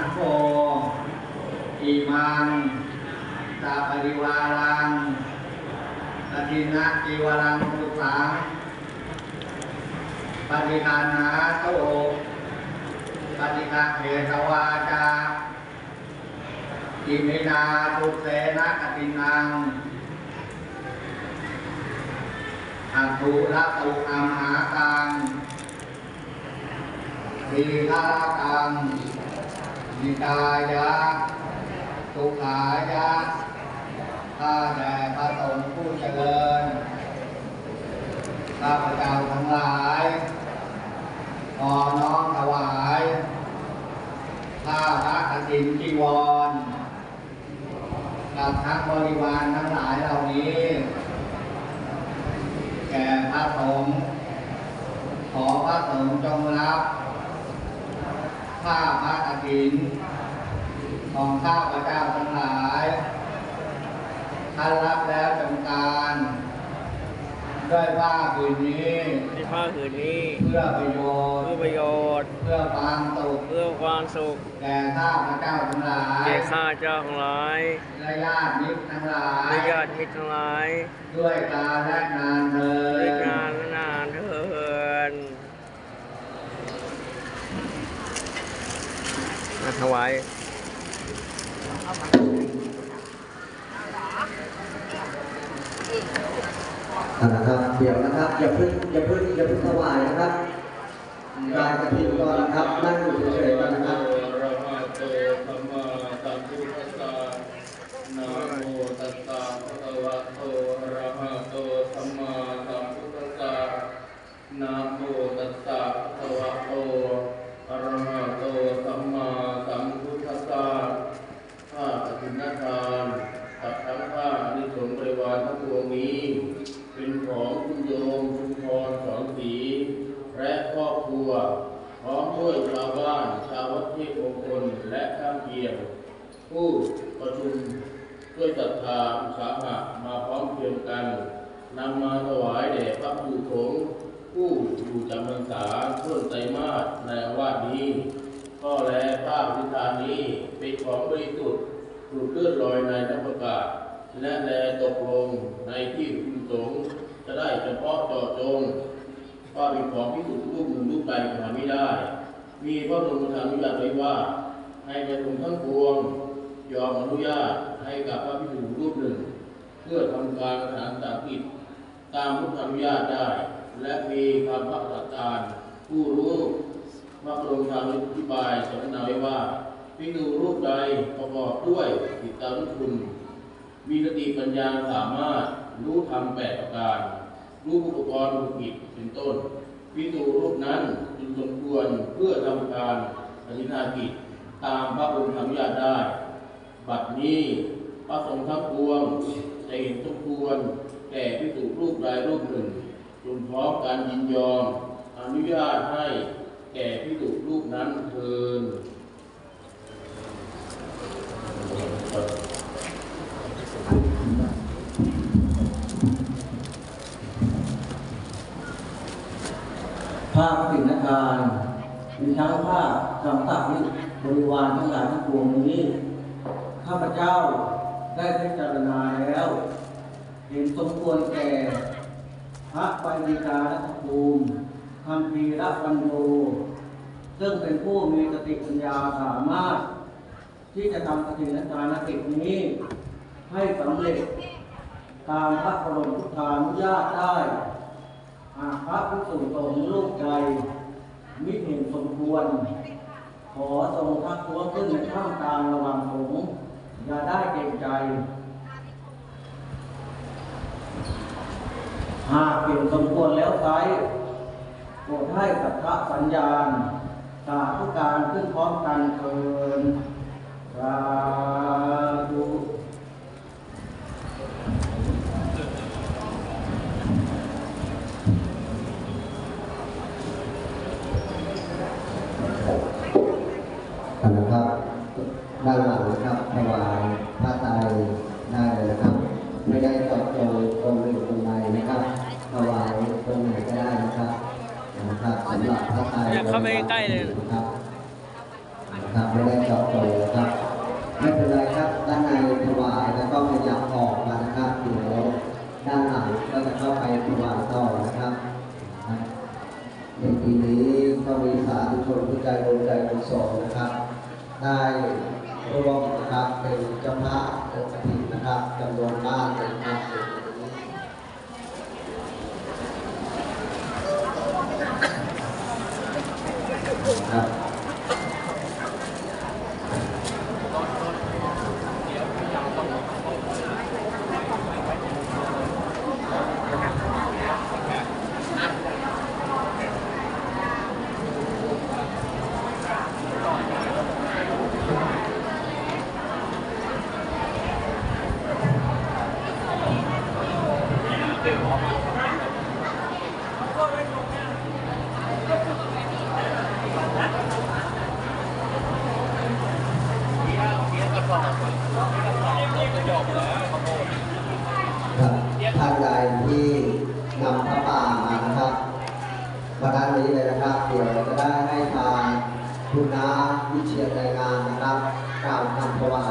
นโกอิมังสาปริวารังสตินะจีวรังสุขังปฏิคานาโตปฏิฆาเขตวาจาอิมินาทุเสนะกตินังอัตุระตุอัมหากังทีฆากัง นิกายะสุขายะข้าแด่พระสงฆ์ผู้เจริญ ข้าพเจ้าทั้งหลาย ขอน้อมถวายข้าพระกฐินจีวรกับทั้งบริวารทั้งหลายเหล่านี้ แก่พระสงฆ์ขอพระสงฆ์จงรับ ข้าพระกฐิน ของข้าพระเจ้าทั้งหลายท่านรับแล้วจงการด้วยผ้าผืนนี้ในภาคอื่นนี้ เพื่อประโยชน์ เพื่อประโยชน์ เพื่อความสุข เพื่อความสุข แก่ข้าพระเจ้าทั้งหลายแก่ข้าเจ้าทั้งหลายและญาติมิตรทั้งหลายและญาติมิตรทั้งหลาย ด้วยกาลและนานเธอด้วยญงานและนานเทิน มาถวายเอาละครับเดี๋ยวนะครับอย่าเพิ่งอย่าเพิ่งอย่าเพิ่งถวายนะครับกายกระถิ่นก่อนนะครับนั่งอยู่เฉยๆก่อนนะครับระหะโตสัมมาสัมพุทธัสสะนะโมตัสสะภะคะวะโตอะระหะโตสัมมา คลและข้างเคียง ผู้ประชุมด้วยศรัทธาอุตสาหะมาพร้อมเพรียงกันนำมาถวายแด่พระผู้สงฆ์ผู้อยู่จำพรรษาต้นไตรมาสในอาวาสนี้ก็แลภาพพิธานนี้เป็นของบริสุทธิ์ถูกเลื่อนลอยในน้ำประกาศและแลตกลงในที่คุณสงฆ์จะได้เฉพาะจาะจงว่าเป็นของพิสูจน์รูปหนึ่งรูปใดหาไม่ได้ มีพระบรมธรรมอนุญาตไว้ว่า ให้ประชุมทั้งปวง ยอมอนุญาตให้กับพระพิสูรูปหนึ่ง เพื่อทำการฐานสากิจตามพุทธอนุญาตได้ และมีคำพักษาการผู้รู้พระบรมธรรมอธิบายสนทนาไว้ว่าพิสูรูปใดประกอบด้วยจิตานุคุณ มีสติปัญญาสามารถรู้ธรรมแปดประการ รู้อุปกรณ์อุปกิจเป็นต้น วิตูรูปนั้นจึงสมควรเพื่อทำการปฏินากิจตามพระองค์อนุญาตได้ บัดนี้พระสงฆ์ทั้งปวงจะเห็นสมควรแก่พิสูรูปใดรูปหนึ่งจงพร้อมการยินยอมอนุญาตให้แก่พิสูรูปนั้นเทิน ภาพปิณทานมีทั้งภาพกำกับนิบริวารทั้งหลายทั้งปวงนี้ ข้าพเจ้าได้พิจารณาแล้ว เห็นสมควรแก่ พระปัญญาลัตภูมิคำพีระปัญโยซึ่งเป็นผู้มีสติปัญญาสามารถ ที่จะทำปฏิณทานกิจนี้ ให้สำเร็จตามพระบรมพุทธานุญาตได้ หากพระผู้สูงสงฆ์ลูกใจมิเห็นสมควร ขอทรงทักท้วงขึ้นในท่ามกลางระหว่างสงฆ์อย่าได้เกรงใจ หากเห็นสมควรแล้วไซร้โปรดให้สัทธะสัญญาณสาธุการขึ้นพร้อมกันเทินสาธุ นะครับด้านหลังนะครับถวายผ้าไตรได้เลยนะครับ ไม่ได้เจาะจงตรงหนึ่งตรงใดนะครับถวายตรงไหนก็ได้นะครับนะครับสำหรับผ้าไตร อยากเข้าไปใกล้เลยนะครับไม่ได้เจาะจงนะครับไม่เป็นไรครับด้านในถวายแล้วก็ขยับออกมานะครับเดี๋ยวด้านหลังก็จะเข้าไปถวายต่อนะครับในปีนี้ก็มีสาธุชนผู้ใจบุญใจกุศลนะครับ ได้ร่วมนะครับเป็นเจ้าภาพองค์กฐินนะครับจำนวนมากเลยครับ นำพระป่ามานะครับประการนี้เลยนะครับเดี๋ยวจะได้ให้ทางคุณน้าวิเชียรรายงานนะครับการนำพระป่า